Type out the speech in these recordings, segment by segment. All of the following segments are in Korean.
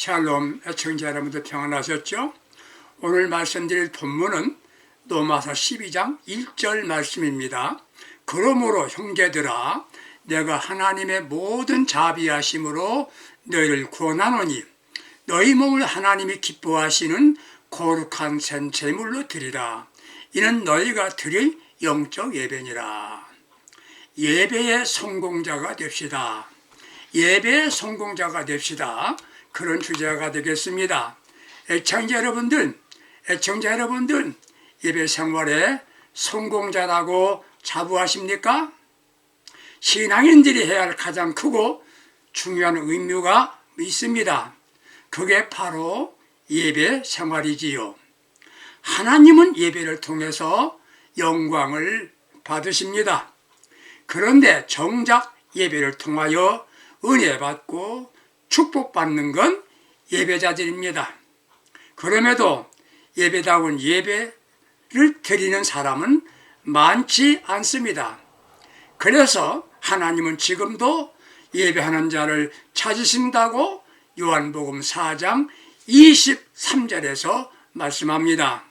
샬롬 애청자 여러분들 평안하셨죠? 오늘 말씀드릴 본문은 로마서 12장 1절 말씀입니다. 그러므로 형제들아 내가 하나님의 모든 자비하심으로 너희를 구원하노니 너희 몸을 하나님이 기뻐하시는 거룩한 생 제물로 드리라. 이는 너희가 드릴 영적 예배니라. 예배의 성공자가 됩시다. 예배의 성공자가 됩시다. 그런 주제가 되겠습니다. 애청자 여러분들, 애청자 여러분들, 예배 생활에 성공자라고 자부하십니까? 신앙인들이 해야 할 가장 크고 중요한 의무가 있습니다. 그게 바로 예배 생활이지요. 하나님은 예배를 통해서 영광을 받으십니다. 그런데 정작 예배를 통하여 은혜 받고 축복받는 건 예배자들입니다. 그럼에도 예배다운 예배를 드리는 사람은 많지 않습니다. 그래서 하나님은 지금도 예배하는 자를 찾으신다고 요한복음 4장 23절에서 말씀합니다.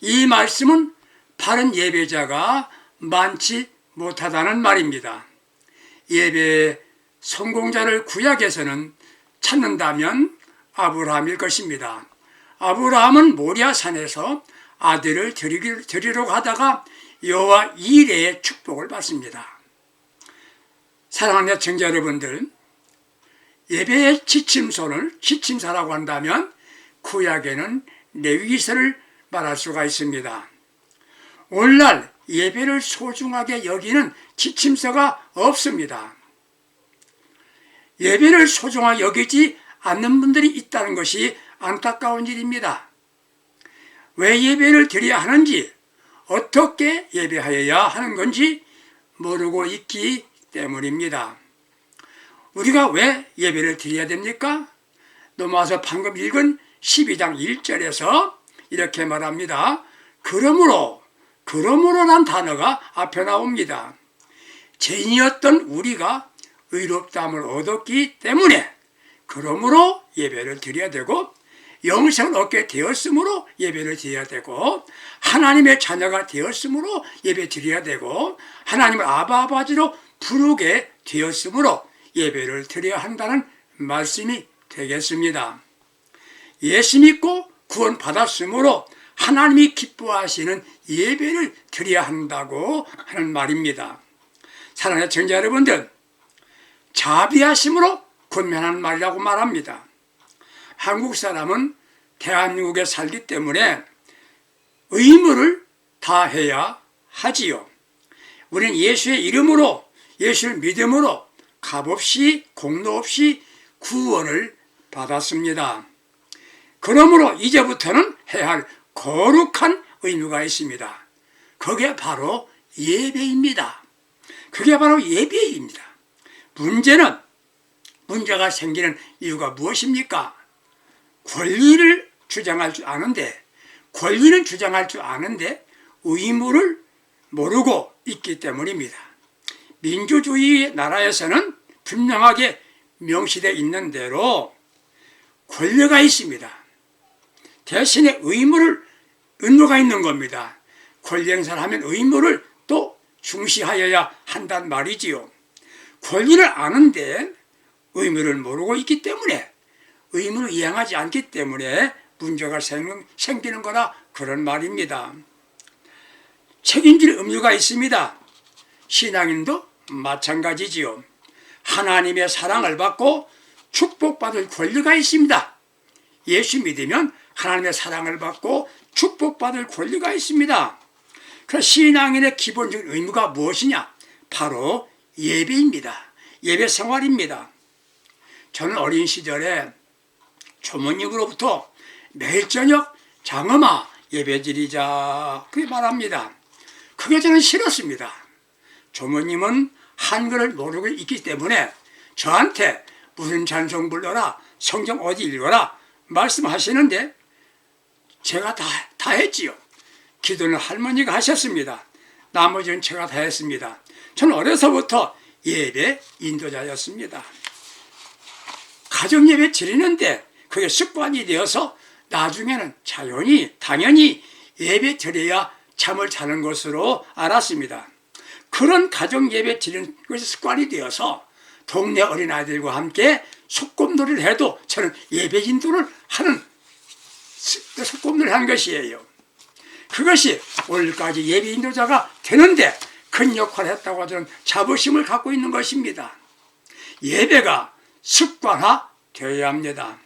이 말씀은 바른 예배자가 많지 못하다는 말입니다. 예배 성공자를 구약에서는 찾는다면 아브라함일 것입니다. 아브라함은 모리아산에서 아들을 드리려고 하다가 여호와 이레의 축복을 받습니다. 사랑하는 청자 여러분들, 예배의 지침서를 지침사라고 한다면 구약에는 레위기서를 말할 수가 있습니다. 오늘날 예배를 소중하게 여기는 지침서가 없습니다. 예배를 소중하게 여기지 않는 분들이 있다는 것이 안타까운 일입니다. 왜 예배를 드려야 하는지, 어떻게 예배하여야 하는 건지 모르고 있기 때문입니다. 우리가 왜 예배를 드려야 됩니까? 넘어와서 방금 읽은 12장 1절에서 이렇게 말합니다. 그러므로, 그러므로란 단어가 앞에 나옵니다. 죄인이었던 우리가 의롭다함을 얻었기 때문에 그러므로 예배를 드려야 되고 영생을 얻게 되었으므로 예배를 드려야 되고 하나님의 자녀가 되었으므로 예배 드려야 되고 하나님을 아바 아버지로 부르게 되었으므로 예배를 드려야 한다는 말씀이 되겠습니다. 예수 믿고 구원 받았으므로 하나님이 기뻐하시는 예배를 드려야 한다고 하는 말입니다. 사랑하는 청자 여러분들, 자비하심으로 권면하는 말이라고 말합니다. 한국 사람은 대한민국에 살기 때문에 의무를 다 해야 하지요. 우리는 예수의 이름으로 예수를 믿음으로 값없이 공로 없이 구원을 받았습니다. 그러므로 이제부터는 해야 할 거룩한 의무가 있습니다. 그게 바로 예배입니다. 그게 바로 예배입니다. 문제는 문제가 생기는 이유가 무엇입니까? 권리를 주장할 줄 아는데 권리는 주장할 줄 아는데 의무를 모르고 있기 때문입니다. 민주주의 나라에서는 분명하게 명시되어 있는 대로 권리가 있습니다. 대신에 의무를 의무가 있는 겁니다. 권리 행사를 하면 의무를 또 중시하여야 한단 말이지요. 권리를 아는데 의무를 모르고 있기 때문에 의무를 이행하지 않기 때문에 문제가 생기는 거라 그런 말입니다. 책임질 의무가 있습니다. 신앙인도 마찬가지지요. 하나님의 사랑을 받고 축복받을 권리가 있습니다. 예수 믿으면 하나님의 사랑을 받고 축복받을 권리가 있습니다. 그 신앙인의 기본적인 의무가 무엇이냐? 바로 예배입니다. 예배 생활입니다. 저는 어린 시절에 조모님으로부터 매일 저녁 장엄아 예배 드리자 그렇게 말합니다. 그게 저는 싫었습니다. 조모님은 한글을 모르고 있기 때문에 저한테 무슨 찬송 불러라 성경 어디 읽어라 말씀하시는데 제가 다, 다 했지요. 기도는 할머니가 하셨습니다. 나머지는 제가 다 했습니다. 저는 어려서부터 예배 인도자였습니다. 가정 예배 드리는데 그게 습관이 되어서 나중에는 자연히 당연히 예배 드려야 잠을 자는 것으로 알았습니다. 그런 가정 예배 드리는 것이 습관이 되어서 동네 어린아이들과 함께 소꿉놀이를 해도 저는 예배 인도를 하는 스- 소꿉놀이를 한 것이에요. 그것이 오늘까지 예배 인도자가 되는데 큰 역할을 했다고 저는 자부심을 갖고 있는 것입니다. 예배가 습관화 되어야 합니다.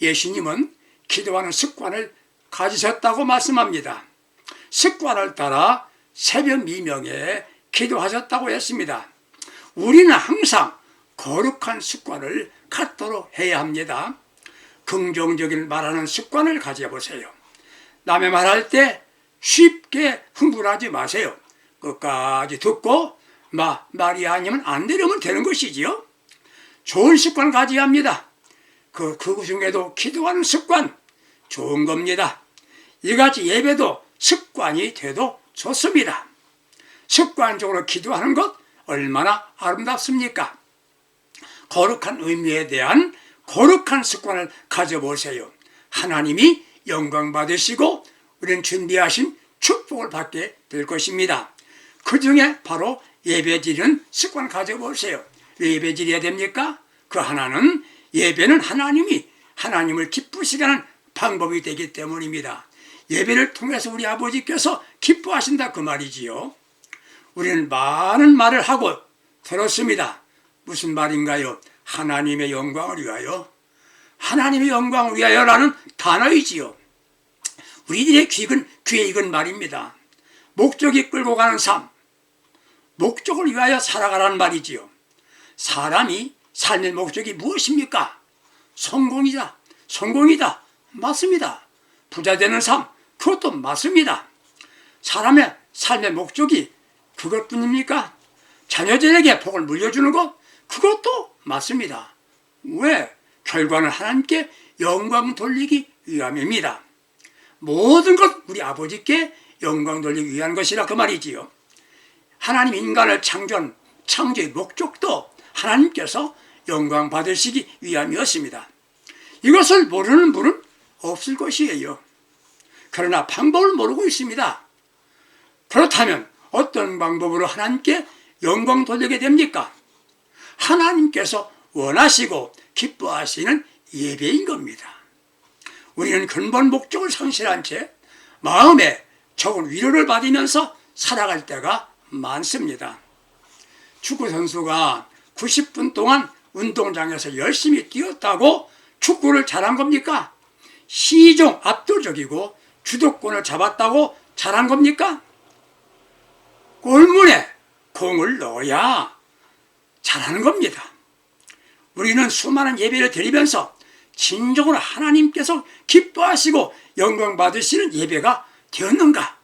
예수님은 기도하는 습관을 가지셨다고 말씀합니다. 습관을 따라 새벽 미명에 기도하셨다고 했습니다. 우리는 항상 거룩한 습관을 갖도록 해야 합니다. 긍정적인 말하는 습관을 가져보세요. 남의 말할 때 쉽게 흥분하지 마세요. 끝까지 듣고 마, 말이 아니면 안 들으면 되는 것이지요. 좋은 습관 가져야 합니다. 그, 그 중에도 기도하는 습관 좋은 겁니다. 이같이 예배도 습관이 돼도 좋습니다. 습관적으로 기도하는 것 얼마나 아름답습니까? 거룩한 의미에 대한 거룩한 습관을 가져보세요. 하나님이 영광 받으시고 우리는 준비하신 축복을 받게 될 것입니다. 그 중에 바로 예배 드리는 습관 가져보세요. 왜 예배 드려야 됩니까? 그 하나는 예배는 하나님이 하나님을 기쁘시게 하는 방법이 되기 때문입니다. 예배를 통해서 우리 아버지께서 기뻐하신다 그 말이지요. 우리는 많은 말을 하고 들었습니다. 무슨 말인가요? 하나님의 영광을 위하여. 하나님의 영광을 위하여라는 단어이지요. 우리들의 귀익은, 귀에 익은 말입니다. 목적이 끌고 가는 삶. 목적을 위하여 살아가라는 말이지요. 사람이 삶의 목적이 무엇입니까? 성공이다. 성공이다. 맞습니다. 부자 되는 삶. 그것도 맞습니다. 사람의 삶의 목적이 그것뿐입니까? 자녀들에게 복을 물려주는 것? 그것도 맞습니다. 왜? 결과는 하나님께 영광 돌리기 위함입니다. 모든 것 우리 아버지께 영광 돌리기 위한 것이라 그 말이지요. 하나님 인간을 창조한 창조의 목적도 하나님께서 영광 받으시기 위함이었습니다. 이것을 모르는 분은 없을 것이에요. 그러나 방법을 모르고 있습니다. 그렇다면 어떤 방법으로 하나님께 영광 돌리게 됩니까? 하나님께서 원하시고 기뻐하시는 예배인 겁니다. 우리는 근본 목적을 상실한 채 마음에 적은 위로를 받으면서 살아갈 때가 많습니다. 축구 선수가 90분 동안 운동장에서 열심히 뛰었다고 축구를 잘한 겁니까? 시종 압도적이고 주도권을 잡았다고 잘한 겁니까? 골문에 공을 넣어야 잘하는 겁니다. 우리는 수많은 예배를 드리면서 진정으로 하나님께서 기뻐하시고 영광 받으시는 예배가 되었는가?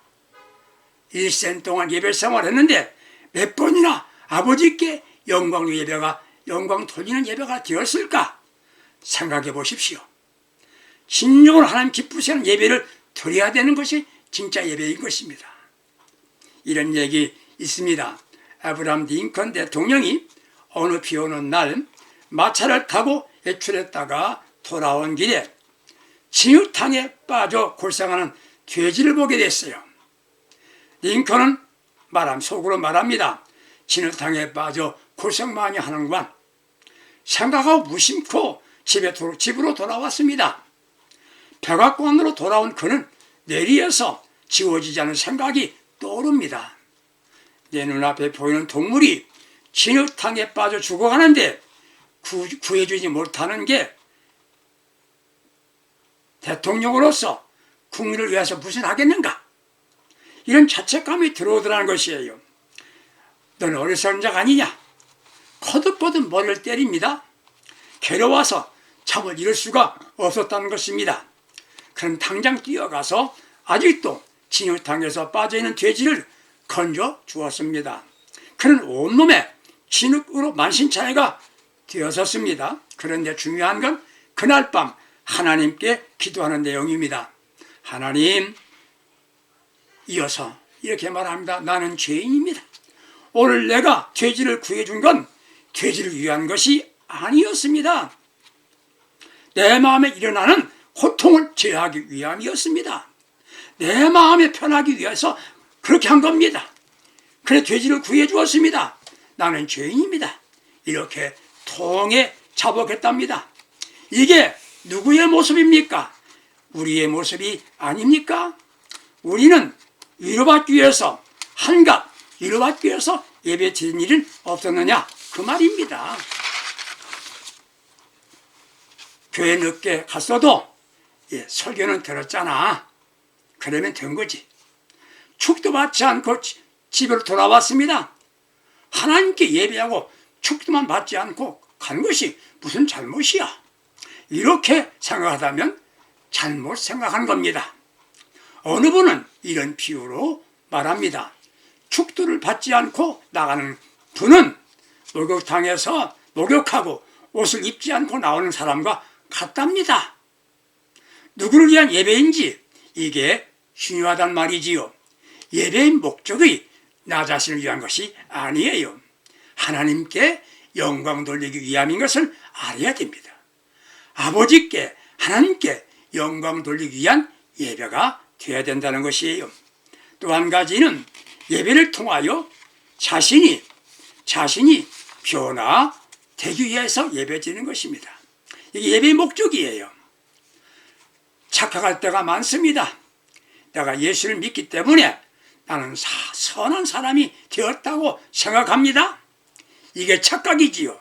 일생 동안 예배 생활했는데 몇 번이나 아버지께 영광 예배가 영광 돌리는 예배가 되었을까? 생각해 보십시오. 진정으로 하나님 기쁘시는 예배를 드려야 되는 것이 진짜 예배인 것입니다. 이런 얘기 있습니다. 아브라함 링컨 대통령이 어느 비 오는 날 마차를 타고 외출했다가 돌아온 길에 진흙탕에 빠져 골상하는 돼지를 보게 됐어요. 링컨은 말함 속으로 말합니다. 진흙탕에 빠져 고생 많이 하는구만. 생각하고 무심코 집에 도, 집으로 돌아왔습니다. 백악관으로 돌아온 그는 내리에서 지워지지 않은 생각이 떠오릅니다. 내 눈앞에 보이는 동물이 진흙탕에 빠져 죽어가는데 구, 구해주지 못하는 게 대통령으로서 국민을 위해서 무슨 하겠는가? 이런 자책감이 들어오더라는 것이에요. 너는 어리석은 자가 아니냐? 거듭거듭 머리를 때립니다. 괴로워서 잠을 이룰 수가 없었다는 것입니다. 그럼 당장 뛰어가서 아직도 진흙탕에서 빠져있는 돼지를 건져 주었습니다. 그는 온몸에 진흙으로 만신창이가 되었었습니다. 그런데 중요한 건 그날 밤 하나님께 기도하는 내용입니다. 하나님, 이어서 이렇게 말합니다. 나는 죄인입니다. 오늘 내가 돼지를 구해준 건 돼지를 위한 것이 아니었습니다. 내 마음에 일어나는 고통을 제어하기 위함이었습니다. 내 마음에 편하기 위해서 그렇게 한 겁니다. 그래 돼지를 구해 주었습니다. 나는 죄인입니다. 이렇게 통에 자복했답니다. 이게 누구의 모습입니까? 우리의 모습이 아닙니까? 우리는 위로받기 위해서 한갓 위로받기 위해서 예배 드린 일은 없었느냐 그 말입니다. 교회 늦게 갔어도 예, 설교는 들었잖아. 그러면 된 거지. 축도 받지 않고 지- 집으로 돌아왔습니다. 하나님께 예배하고 축도만 받지 않고 간 것이 무슨 잘못이야. 이렇게 생각하다면 잘못 생각한 겁니다. 어느 분은 이런 비유로 말합니다. 축도를 받지 않고 나가는 분은 목욕탕에서 목욕하고 옷을 입지 않고 나오는 사람과 같답니다. 누구를 위한 예배인지 이게 중요하단 말이지요. 예배의 목적이 나 자신을 위한 것이 아니에요. 하나님께 영광 돌리기 위함인 것을 알아야 됩니다. 아버지께 하나님께 영광 돌리기 위한 예배가 되어야 된다는 것이에요. 또 한 가지는 예배를 통하여 자신이 자신이 변화되기 위해서 예배 드리는 것입니다. 이게 예배의 목적이에요. 착각할 때가 많습니다. 내가 예수를 믿기 때문에 나는 사, 선한 사람이 되었다고 생각합니다. 이게 착각이지요.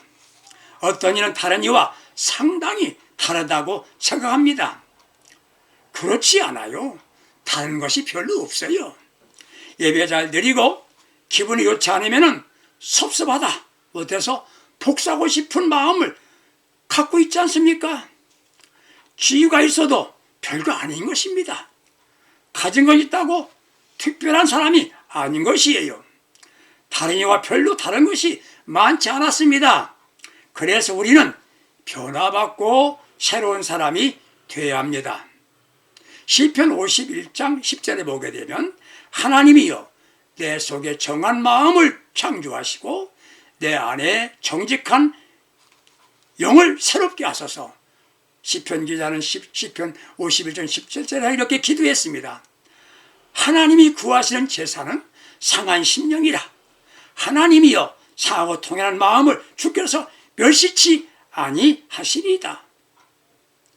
어떤 이는 다른 이와 상당히 다르다고 생각합니다. 그렇지 않아요. 다른 것이 별로 없어요. 예배 잘 드리고 기분이 좋지 않으면 섭섭하다. 못해서 복사하고 싶은 마음을 갖고 있지 않습니까? 지위가 있어도 별거 아닌 것입니다. 가진 건 있다고 특별한 사람이 아닌 것이에요. 다른 이와 별로 다른 것이 많지 않았습니다. 그래서 우리는 변화받고 새로운 사람이 되어야 합니다. 시편 51장 10절에 보게 되면 하나님이여 내 속에 정한 마음을 창조하시고 내 안에 정직한 영을 새롭게 하소서 시편 기자는 시- 시편 51장 17절에 이렇게 기도했습니다. 하나님이 구하시는 제사는 상한 심령이라 하나님이여 상하고 통연한 마음을 주께서 멸시치 아니하시리이다.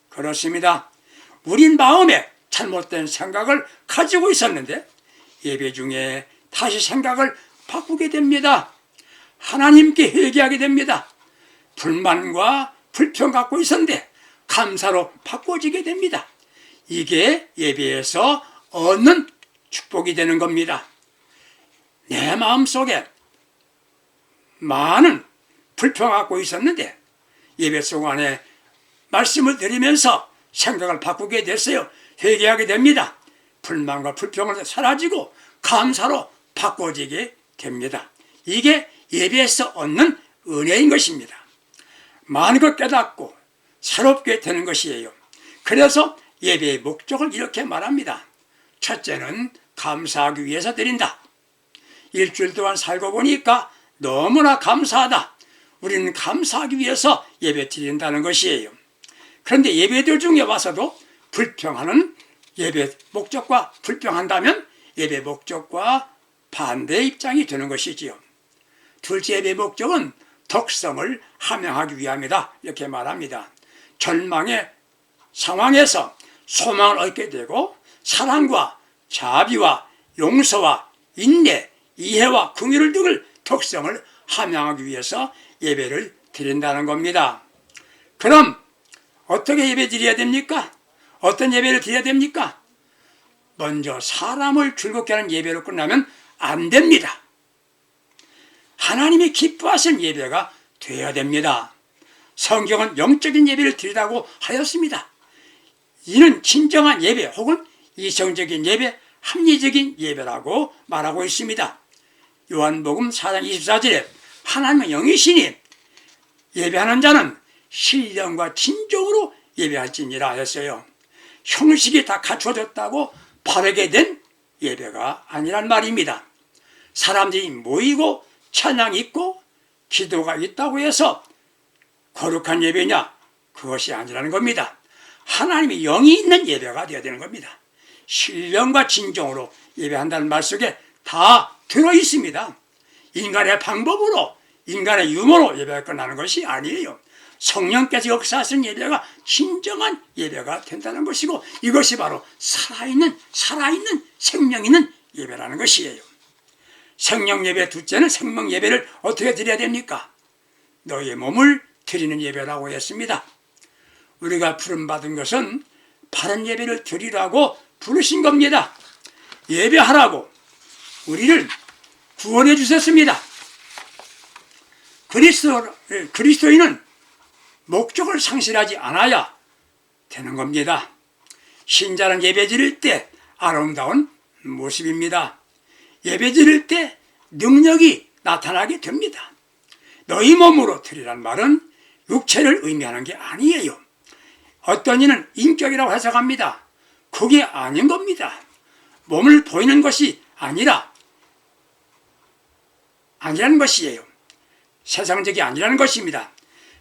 그렇습니다. 우린 마음에 잘못된 생각을 가지고 있었는데 예배 중에 다시 생각을 바꾸게 됩니다. 하나님께 회개하게 됩니다. 불만과 불평 갖고 있었는데 감사로 바꿔지게 됩니다. 이게 예배에서 얻는 축복이 되는 겁니다. 내 마음 속에 많은 불평 갖고 있었는데 예배 동안에 말씀을 드리면서 생각을 바꾸게 됐어요. 회개하게 됩니다. 불만과 불평은 사라지고 감사로 바꿔지게 됩니다. 이게 예배에서 얻는 은혜인 것입니다. 많은 걸 깨닫고 새롭게 되는 것이에요. 그래서 예배의 목적을 이렇게 말합니다. 첫째는 감사하기 위해서 드린다. 일주일 동안 살고 보니까 너무나 감사하다. 우리는 감사하기 위해서 예배 드린다는 것이에요. 그런데 예배들 중에 와서도 불평하는 예배 목적과 불평한다면 예배 목적과 반대 입장이 되는 것이지요. 둘째 예배 목적은 덕성을 함양하기 위함이다. 이렇게 말합니다. 절망의 상황에서 소망을 얻게 되고 사랑과 자비와 용서와 인내, 이해와 긍휼을 등을 덕성을 함양하기 위해서 예배를 드린다는 겁니다. 그럼 어떻게 예배 드려야 됩니까? 어떤 예배를 드려야 됩니까? 먼저 사람을 즐겁게 하는 예배로 끝나면 안 됩니다. 하나님이 기뻐하시는 예배가 되어야 됩니다. 성경은 영적인 예배를 드리라고 하였습니다. 이는 진정한 예배 혹은 이성적인 예배, 합리적인 예배라고 말하고 있습니다. 요한복음 4장 24절에 하나님은 영이시니 예배하는 자는 신령과 진정으로 예배할지니라 하였어요. 형식이 다 갖춰졌다고 바르게 된 예배가 아니란 말입니다. 사람들이 모이고 찬양이 있고 기도가 있다고 해서 거룩한 예배냐? 그것이 아니라는 겁니다. 하나님이 영이 있는 예배가 되어야 되는 겁니다. 신령과 진정으로 예배한다는 말 속에 다 들어 있습니다. 인간의 방법으로, 인간의 유머로 예배가 끝나는 것이 아니에요. 성령께서 역사하신 예배가 진정한 예배가 된다는 것이고 이것이 바로 살아있는, 살아있는 생명 있는 예배라는 것이에요. 생명 예배 둘째는 생명 예배를 어떻게 드려야 됩니까? 너의 몸을 드리는 예배라고 했습니다. 우리가 부름 받은 것은 바른 예배를 드리라고 부르신 겁니다. 예배하라고 우리를 구원해 주셨습니다. 그리스도, 그리스도인은 목적을 상실하지 않아야 되는 겁니다. 신자는 예배 드릴 때 아름다운 모습입니다. 예배 드릴 때 능력이 나타나게 됩니다. 너희 몸으로 드리란 말은 육체를 의미하는 게 아니에요. 어떤 이는 인격이라고 해석합니다. 그게 아닌 겁니다. 몸을 보이는 것이 아니라 아니라는 것이에요. 세상적이 아니라는 것입니다.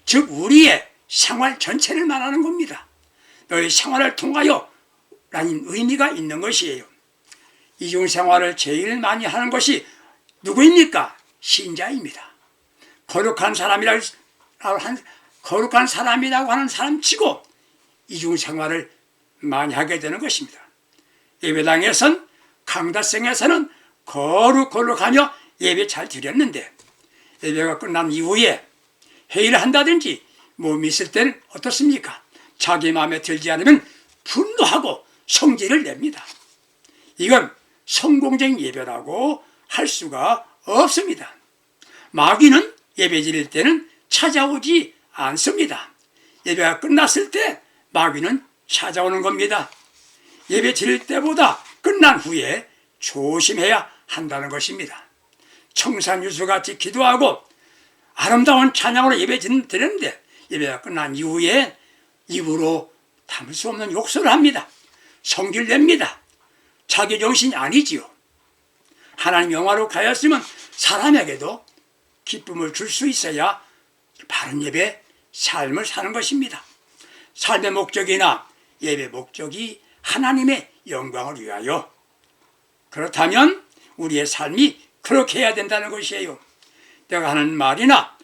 즉 우리의 생활 전체를 말하는 겁니다. 너의 생활을 통하여 라는 의미가 있는 것이에요. 이중 생활을 제일 많이 하는 것이 누구입니까? 신자입니다. 거룩한 사람이라고 한 거룩한 사람이라고 하는 사람치고 이중 생활을 많이 하게 되는 것입니다. 예배당에선 강다성에서는 거룩 거룩하며 예배 잘 드렸는데 예배가 끝난 이후에 회의를 한다든지 몸이 있을 때는 어떻습니까? 자기 마음에 들지 않으면 분노하고 성질을 냅니다. 이건 성공적인 예배라고 할 수가 없습니다. 마귀는 예배 드릴 때는 찾아오지 않습니다. 예배가 끝났을 때 마귀는 찾아오는 겁니다. 예배 드릴 때보다 끝난 후에 조심해야 한다는 것입니다. 청산유수같이 기도하고 아름다운 찬양으로 예배 드렸는데 예배가 끝난 이후에 입으로 담을 수 없는 욕설을 합니다. 성질 냅니다. 자기 정신이 아니지요. 하나님 영화로 가였으면 사람에게도 기쁨을 줄 수 있어야 바른 예배 삶을 사는 것입니다. 삶의 목적이나 예배 목적이 하나님의 영광을 위하여 그렇다면 우리의 삶이 그렇게 해야 된다는 것이에요. 내가 하는 말이나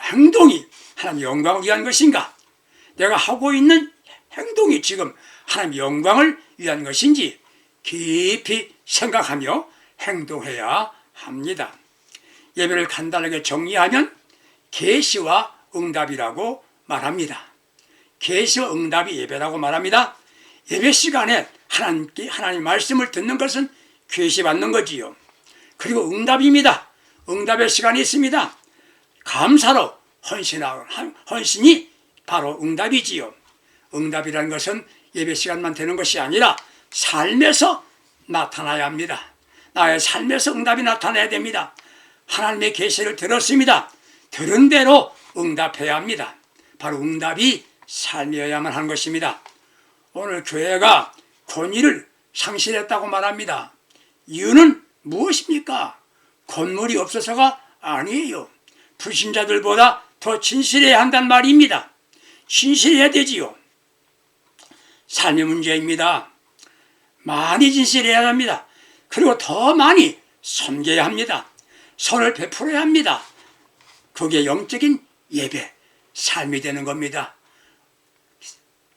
행동이 하나님 영광을 위한 것인가? 내가 하고 있는 행동이 지금 하나님 영광을 위한 것인지 깊이 생각하며 행동해야 합니다. 예배를 간단하게 정리하면 계시와 응답이라고 말합니다. 계시와 응답이 예배라고 말합니다. 예배 시간에 하나님께 하나님 말씀을 듣는 것은 계시 받는 거지요. 그리고 응답입니다. 응답의 시간이 있습니다. 감사로 헌신하 헌신이 바로 응답이지요. 응답이라는 것은 예배 시간만 되는 것이 아니라 삶에서 나타나야 합니다. 나의 삶에서 응답이 나타나야 됩니다. 하나님의 계시를 들었습니다. 들은 대로 응답해야 합니다. 바로 응답이 삶이어야만 하는 것입니다. 오늘 교회가 권위를 상실했다고 말합니다. 이유는 무엇입니까? 건물이 없어서가 아니에요. 불신자들보다 더 진실해야 한단 말입니다. 진실해야 되지요. 삶의 문제입니다. 많이 진실해야 합니다. 그리고 더 많이 섬겨야 합니다. 선을 베풀어야 합니다. 그게 영적인 예배, 삶이 되는 겁니다.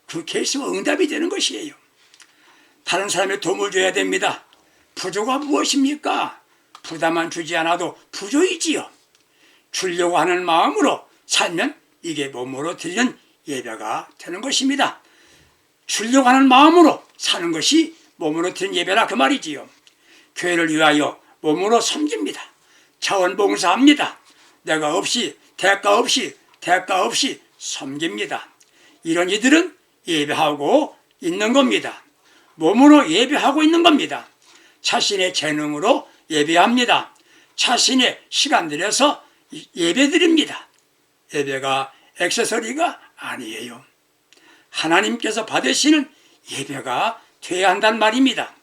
그 계시와 응답이 되는 것이에요. 다른 사람의 도움을 줘야 됩니다. 부조가 무엇입니까? 부담만 주지 않아도 부조이지요. 주려고 하는 마음으로 살면 이게 몸으로 드리는 예배가 되는 것입니다. 주려고 하는 마음으로 사는 것이 몸으로 드린 예배라 그 말이지요. 교회를 위하여 몸으로 섬깁니다. 자원봉사합니다. 내가 없이 대가 없이 대가 없이 섬깁니다. 이런 이들은 예배하고 있는 겁니다. 몸으로 예배하고 있는 겁니다. 자신의 재능으로 예배합니다. 자신의 시간 들여서 예배 드립니다. 예배가 액세서리가 아니에요. 하나님께서 받으시는 예배가 돼야 한단 말입니다.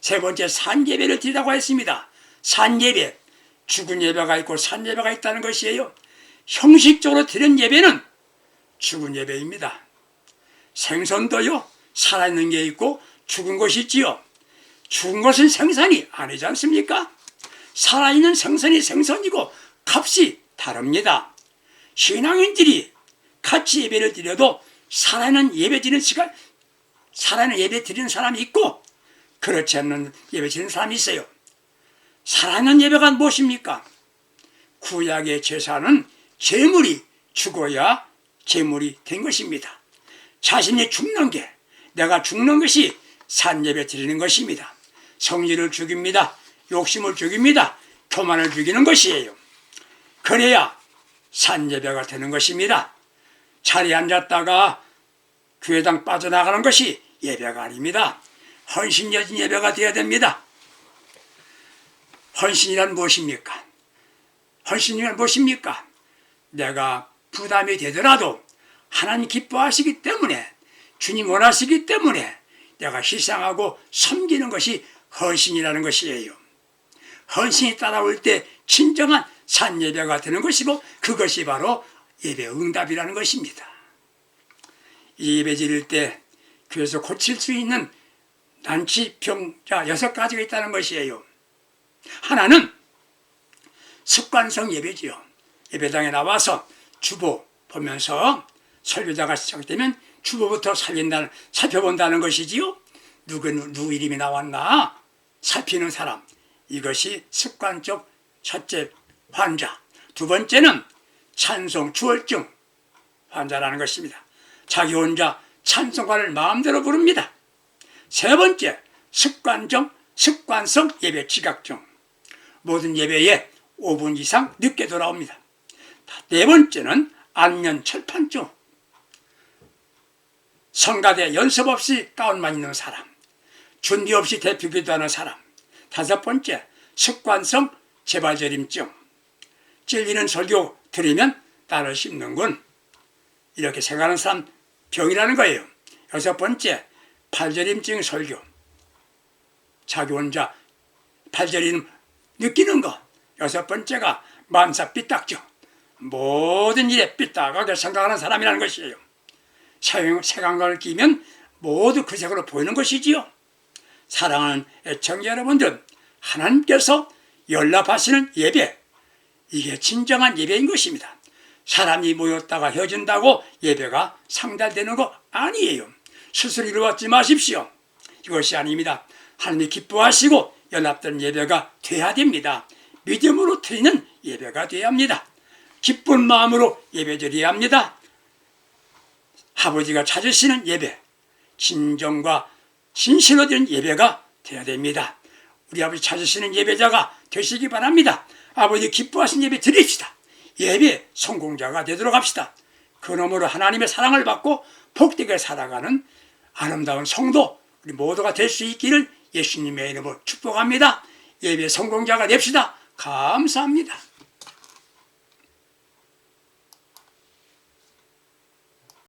세 번째 산예배를 드리라고 했습니다. 산예배, 죽은 예배가 있고 산예배가 있다는 것이에요. 형식적으로 드린 예배는 죽은 예배입니다. 생선도요, 살아있는 게 있고 죽은 것이 있지요. 죽은 것은 생선이 아니지 않습니까? 살아있는 생선이 생선이고 값이 다릅니다. 신앙인들이 같이 예배를 드려도 살아있는 예배 드리는 시간, 살아있는 예배 드리는 사람이 있고 그렇지 않는 예배 드리는 사람이 있어요. 살아있는 예배가 무엇입니까? 구약의 제사는 제물이 죽어야 제물이 된 것입니다. 자신이 죽는 게 내가 죽는 것이 산 예배 드리는 것입니다. 성질을 죽입니다. 욕심을 죽입니다. 교만을 죽이는 것이에요. 그래야 산 예배가 되는 것입니다. 자리에 앉았다가 교회당 빠져나가는 것이 예배가 아닙니다. 헌신여진 예배가 되어야 됩니다. 헌신이란 무엇입니까? 헌신이란 무엇입니까? 내가 부담이 되더라도 하나님 기뻐하시기 때문에 주님 원하시기 때문에 내가 희생하고 섬기는 것이 헌신이라는 것이에요. 헌신이 따라올 때 진정한 산 예배가 되는 것이고 그것이 바로 예배 응답이라는 것입니다. 이 예배 드릴 때 교회에서 고칠 수 있는 난치병자 여섯 가지가 있다는 것이에요. 하나는 습관성 예배지요. 예배당에 나와서 주보 보면서 설교자가 시작되면 주보부터 살린다는 살펴본다는 것이지요. 누구 누구 이름이 나왔나 살피는 사람 이것이 습관적 첫째 환자. 두 번째는 찬송 주월증 환자라는 것입니다. 자기 혼자 찬송가를 마음대로 부릅니다. 세 번째 습관적 습관성 예배 지각증. 모든 예배에 5분 이상 늦게 돌아옵니다. 네 번째는 안면 철판증. 성가대 연습 없이 가운만 입는 사람. 준비 없이 대표 기도하는 사람. 다섯 번째, 습관성 재발저림증. 찔리는 설교 들으면 따를 씹는군. 이렇게 생각하는 사람 병이라는 거예요. 여섯 번째, 발저림증 설교. 자기 혼자 발저림 느끼는 것. 여섯 번째가 만사 삐딱증. 모든 일에 삐딱하게 생각하는 사람이라는 것이에요. 색- 색안경을 끼면 모두 그 색으로 보이는 것이지요. 사랑하는 애청자 여러분들, 하나님께서 연락하시는 예배, 이게 진정한 예배인 것입니다. 사람이 모였다가 헤어진다고 예배가 상달되는 거 아니에요. 스스로 이루어지 마십시오. 이것이 아닙니다. 하나님이 기뻐하시고 연합된 예배가 돼야 됩니다. 믿음으로 드리는 예배가 돼야 합니다. 기쁜 마음으로 예배 드려야 합니다. 아버지가 찾으시는 예배, 진정과 진실로 드리는 예배가 되어야 됩니다. 우리 아버지 찾으시는 예배자가 되시기 바랍니다. 아버지 기뻐하신 예배 드립시다. 예배 성공자가 되도록 합시다. 그놈으로 하나님의 사랑을 받고 복되게 살아가는 아름다운 성도 우리 모두가 될 수 있기를 예수님의 이름으로 축복합니다. 예배 성공자가 됩시다. 감사합니다.